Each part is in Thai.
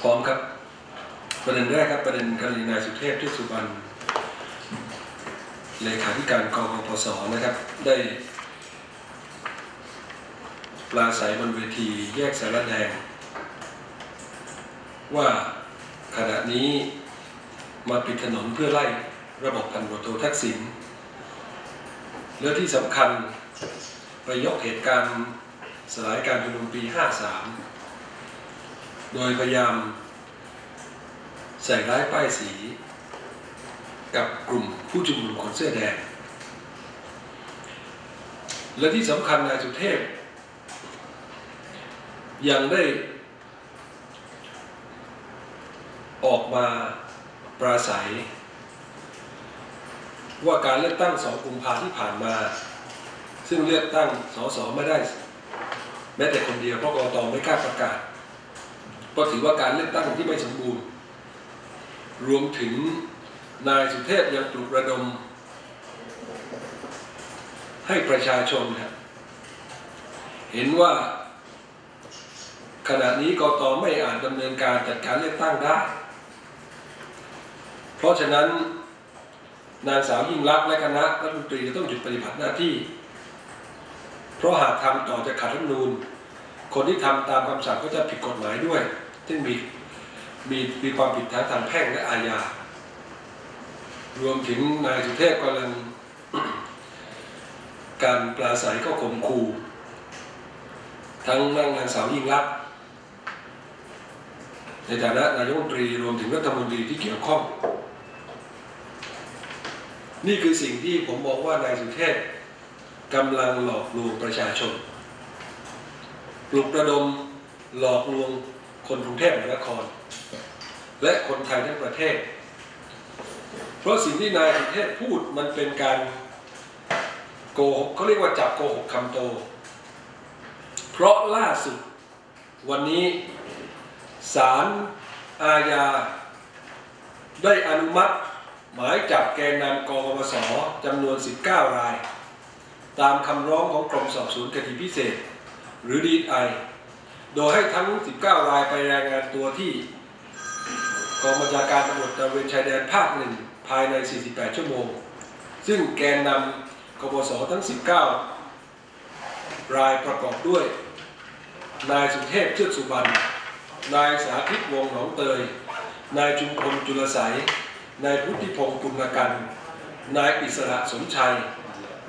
พร้อมครับ ประเด็นแรกครับประเด็นกรณีนายสุเทพเทือกสุบรรณเลขาธิการกกปสนะครับ ได้ปลาใสบนเวทีแยกสารแดง ว่าขณะนี้มาปิดถนนเพื่อไล่ระบบพันตำรวจโททักษิณและที่สำคัญไปยกเหตุการณ์สลายการชุมนุมปี 53 โดยพยายามใส่ร้ายป้ายสี กับกลุ่มผู้ชุมนุมคนเสื้อแดง และที่สำคัญนายสุเทพ ยังได้ ออกมาปราศัย ว่าการเลือกตั้งสองกุมภาที่ผ่านมา ซึ่งเลือกตั้งสสไม่ได้ แม้แต่คนเดียวเพราะกรตไม่กล้าประกาศ เพราะถือว่าการเลือกตั้งที่ไม่สมบูรณ์ รวมถึงนายสุเทพยังปลุกระดม ให้ประชาชนเนี่ยเห็นว่าขณะนี้กตไม่อาจดำเนินการจัดการเลือกตั้งได้ เพราะฉะนั้นนางสาวยิ่งรักษณ์และคณะรัฐมนตรีจะต้องหยุดปฏิบัติหน้าที่ เพราะหากทำต่อจะขัดรัฐมนูญคนที่ทำตามคำสั่งก็จะผิดกฎหมายด้วย ซึ่งมีมีมีความผิดทั้งทางแพ่งและอาญา รวมถึงนายสุเทพกำลังการปราศัยก็ข่มขู่ทั้งนางนางสาวยิ่งรักในฐานะนายกรัฐมนตรีรวมถึงรัฐมนตรีที่เกี่ยวข้อง นี่คือสิ่งที่ผมมองว่านายสุเทพกำลังหลอกลวงประชาชนปลุกระดมหลอกลวง คนกรุงเทพมหานคร และคนไทยทั้งประเทศ เพราะสิ่งที่นายสุเทพพูดมันเป็นการโกหกเขาเรียกว่าจับโกหกคำโต เพราะล่าสุดวันนี้ศาลอาญา ได้อนุมัติ หมายจับแกนนำกกปสจำนวน 19 ราย ตามคำร้องของกรมสอบสวนคดีพิเศษ หรือดีไอ โดยให้ทั้ง 19 รายไปรายงานตัวที่กองบัญชาการตำรวจตระเวนชายแดนภาคหนึ่งภายใน 48 ชั่วโมง ซึ่งแกนนำกปสทั้ง 19 รายประกอบด้วย นายสุเทพเชือกสุบรรณนายสาธิตวงหนองเตย นายจุมพลจุลใสยนายพุทธิพงศ์ปุณกัน นายอิสระสมชัย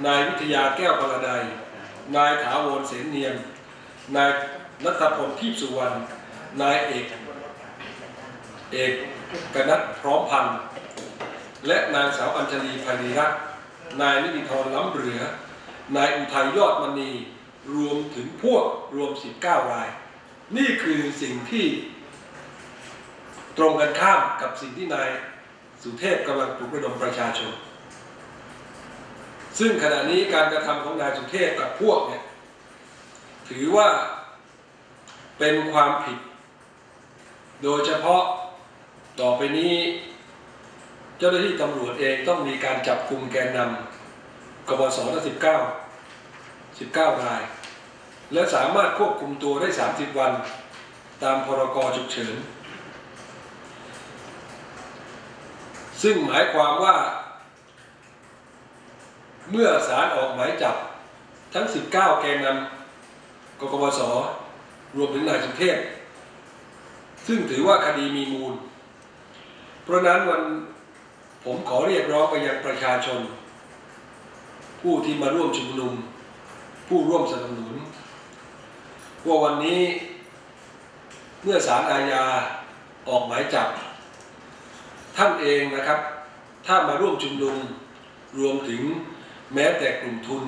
นายวิทยาแก้วพลาไดยนายถาวรเสนเนียม นาย นัทพลทีพสุวรรณ นายเอก เอกกนัทพร้อมพันธ์ และนางสาวอัญชลีพานีรักษ์ นายนิติธรล้ำเหลือ นายอุทัยยอดมณี รวมถึงพวกรวม 19 ราย นี่คือสิ่งที่ตรงกันข้ามกับสิ่งที่นายสุเทพกำลังปลุกระดมประชาชน ซึ่งขณะนี้การกระทำของนายสุเทพกับพวกเนี่ยถือว่า เป็นความผิด โดยเฉพาะต่อไปนี้ เจ้าหน้าที่ตำรวจเองต้องมีการจับกลุ่มแกนนำกบสทั้ง19 19ราย และสามารถควบคุมตัวได้ 30 วัน ตามพรกฉุกเฉิน ซึ่งหมายความว่า เมื่อศาลออกหมายจับทั้ง 19 แกนนำกกบส รวมถึงนายสุเทพ ซึ่งถือว่าคดีมีมูล เพราะนั้นวันผมขอเรียกร้องไปยังประชาชน ผู้ที่มาร่วมชุมนุม ผู้ร่วมสนับสนุน ว่าวันนี้เมื่อศาลอาญาออกหมายจับ ท่านเองนะครับ ถ้ามาร่วมชุมนุมรวมถึงแม้แต่กลุ่มทุน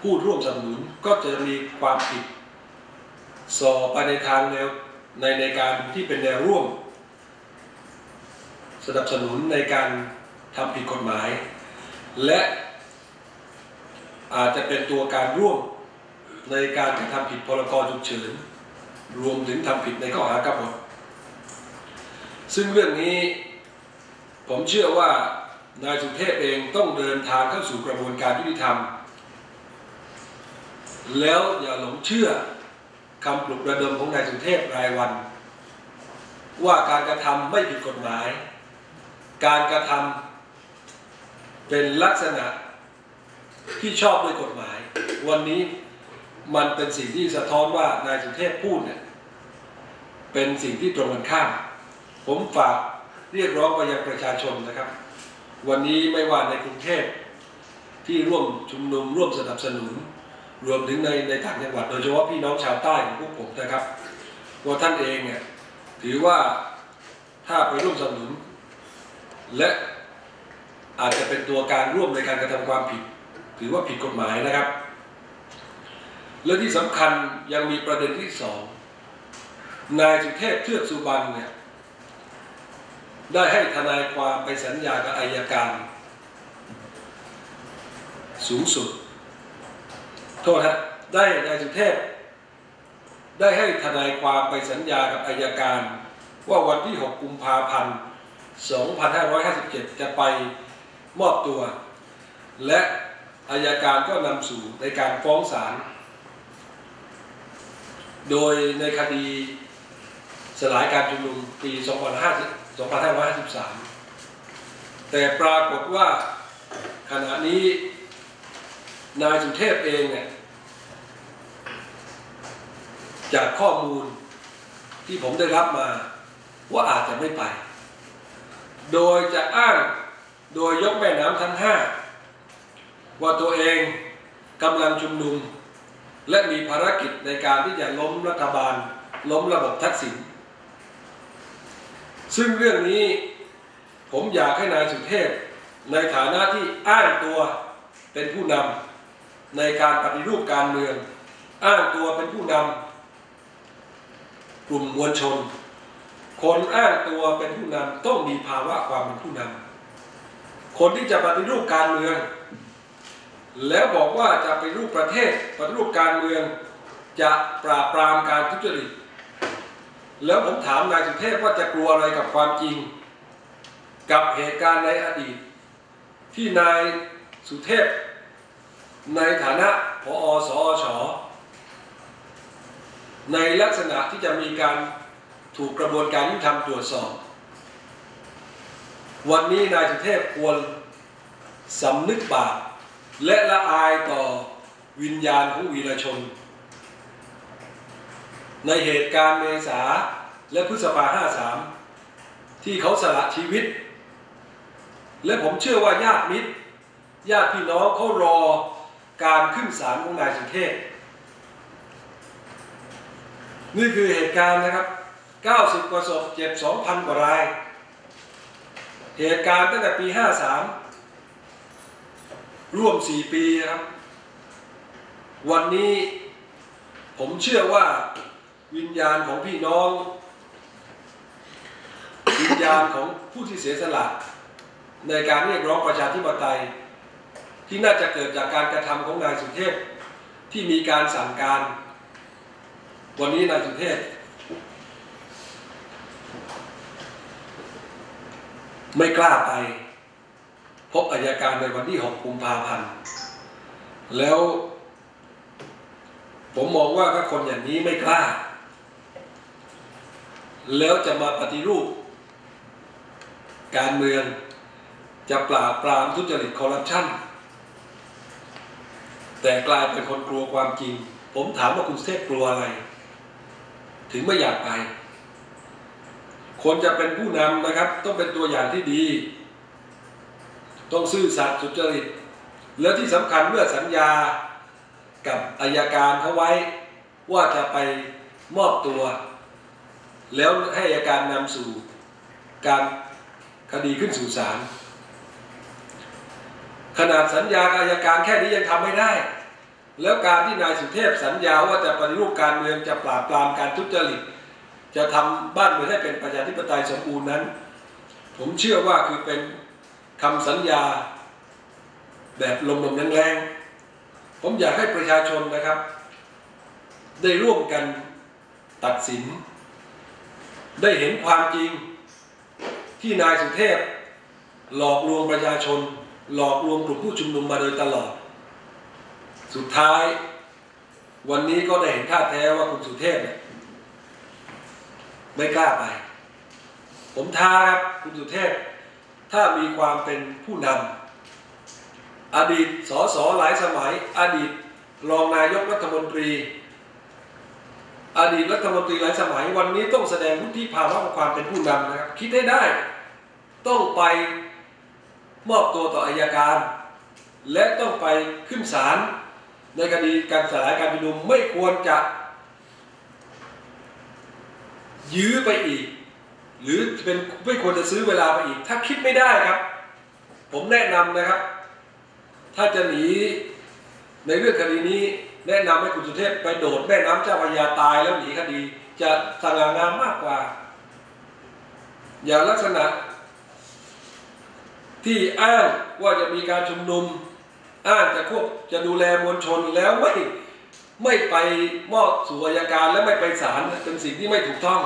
ผู้ร่วมสนับสนุนก็จะมีความผิด สอบไปในทางแนวในในการที่เป็นแนวร่วม สนับสนุนในการทำผิดกฎหมาย และอาจจะเป็นตัวการร่วมในการกระทำผิดพรกฉุกเฉินรวมถึงทำผิดในข้อหากบฏซึ่งเรื่องนี้ผมเชื่อว่านายสุเทพเองต้องเดินทางเข้าสู่กระบวนการยุติธรรม แล้วอย่าหลงเชื่อ คำปลุกระดมของนายสุเทพรายวัน ว่าการกระทำไม่ผิดกฎหมาย การกระทำเป็นลักษณะที่ชอบด้วยกฎหมาย วันนี้มันเป็นสิ่งที่สะท้อนว่านายสุเทพพูดเนี่ยเป็นสิ่งที่ตรงกันข้าม ผมฝากเรียกร้องไปยังประชาชนนะครับ วันนี้ไม่ว่าในกรุงเทพที่ร่วมชุมนุมร่วมสนับสนุน รวมถึงในในต่างจังหวัด โดยเฉพาะพี่น้องชาวใต้ของพวกผมนะครับว่าท่านเองเนี่ยถือว่าถ้าไปร่วมสนับสนุน และอาจจะเป็นตัวการร่วมในการกระทำความผิด ถือว่าผิดกฎหมายนะครับ และที่สำคัญยังมีประเด็นที่สองนายสุเทพเทือกสุบรรณเนี่ยได้ให้ทนายความไปสัญญากับอายการ สูงสุด โทษฮะได้นายสุเทพ ได้ให้ทนายความไปสัญญากับอายการ ว่าวันที่ 6 กุมภาพันธ์ 2557 จะไปมอบตัว และอายการก็นำสู่ในการฟ้องศาลโดยในคดีสลายการชุมนุมปี 2553 แต่ปรากฏว่าขณะนี้ นายสุเทพเองเนี่ยจากข้อมูลที่ผมได้รับมาว่าอาจจะไม่ไป โดยจะอ้างโดยยกแม่น้ำทั้งห้าว่าตัวเองกำลังชุมนุม และมีภารกิจในการที่จะล้มรัฐบาล ล้มระบบทักษิณซึ่งเรื่องนี้ผมอยากให้นายสุเทพในฐานะที่อ้างตัวเป็นผู้นำ ในการปฏิรูปการเมือง อ้างตัวเป็นผู้นำกลุ่มมวลชน คนอ้างตัวเป็นผู้นำต้องมีภาวะความเป็นผู้นำคนที่จะปฏิรูปการเมือง แล้วบอกว่าจะไปรูปประเทศปฏิรูปการเมือง จะปราบปรามการทุจริตแล้วผมถามนายสุเทพว่าจะกลัวอะไรกับความจริง กับเหตุการณ์ในอดีต ที่นายสุเทพ ในฐานะพออสอชอในลักษณะที่จะมีการถูกกระบวนการยุติธรรมตรวจสอบ วันนี้นายสุเทพควรสำนึกบาปและละอายต่อวิญญาณของวีรชน ในเหตุการณ์เมษาและพฤษภาห้าสามที่เขาสละชีวิต และผมเชื่อว่าญาติมิตร ญาติพี่น้องเขารอ การขึ้นศาลของนายสุเทพนี่คือเหตุการณ์นะครับ 90 กว่าศพเจ็บ 2,000 กว่าราย เหตุการณ์ตั้งแต่ปี 53 ร่วม 4 ปีนะครับ วันนี้ผมเชื่อว่าวิญญาณของพี่น้อง วิญญาณของผู้ที่เสียสละในการเรียกร้องประชาธิปไตย ที่น่าจะเกิดจากการกระทำของนายสุเทพที่มีการสั่งการ วันนี้นายสุเทพไม่กล้าไป พบอายการในวันที่ 6 กุมภาพันธ์ แล้ว ผมมองว่าถ้าคนอย่างนี้ไม่กล้า แล้วจะมาปฏิรูป การเมืองจะปราบปรามทุจริตคอร์รัปชัน แต่กลายเป็นคนกลัวความจริง ผมถามว่าคุณเทพกลัวอะไร ถึงไม่อยากไป คนจะเป็นผู้นำนะครับ ต้องเป็นตัวอย่างที่ดี ต้องซื่อสัตย์สุจริต แล้วที่สำคัญเมื่อสัญญากับอายการเขาไว้ ว่าจะไปมอบตัว แล้วให้อายการนำสู่การคดีขึ้นสู่ศาล ขนาดสัญญากับอายการแค่นี้ยังทำไม่ได้ แล้วการที่นายสุเทพสัญญาว่าจะปฏิรูปการเมืองจะปราบปรามการทุจริต จะทำบ้านเมืองให้เป็นประชาธิปไตยสมบูรณ์นั้น ผมเชื่อว่าคือเป็นคำสัญญาแบบลมๆแรงๆผมอยากให้ประชาชนนะครับ ได้ร่วมกันตัดสิน ได้เห็นความจริงที่นายสุเทพหลอกลวงประชาชน หลอกลวงกลุ่มผู้ชุมนุมมาโดยตลอด สุดท้าย วันนี้ก็ได้เห็นท่าแท้ว่าคุณสุเทพเนี่ยไม่กล้าไป ผมท้าครับคุณสุเทพ ถ้ามีความเป็นผู้นำอดีตสสหลายสมัย อดีตรองนายกรัฐมนตรี อดีตรัฐมนตรีหลายสมัย วันนี้ต้องแสดงวุฒิภาวะของความเป็นผู้นำนะครับ คิดให้ได้ ต้องไป มอบตัวต่ออายการ และต้องไปขึ้นศาลในคดีการสลายการชุมนุมไม่ควรจะ ยื้อไปอีก หรือเป็นไม่ควรจะซื้อเวลาไปอีก ถ้าคิดไม่ได้ครับ ผมแนะนำนะครับ ถ้าจะหนีในเรื่องคดีนี้แนะนำให้คุณสุเทพไปโดดแม่น้ำเจ้าพระยาตายแล้วหนีคดี จะสง่างามมากกว่า อย่าลักษณะ ที่อ้างว่าจะมีการชุมนุม อ้างจะควบจะดูแลมวลชนแล้วไม่ไม่ไปมอบสู่อัยการและไม่ไปศาลเป็นสิ่งที่ไม่ถูกต้อง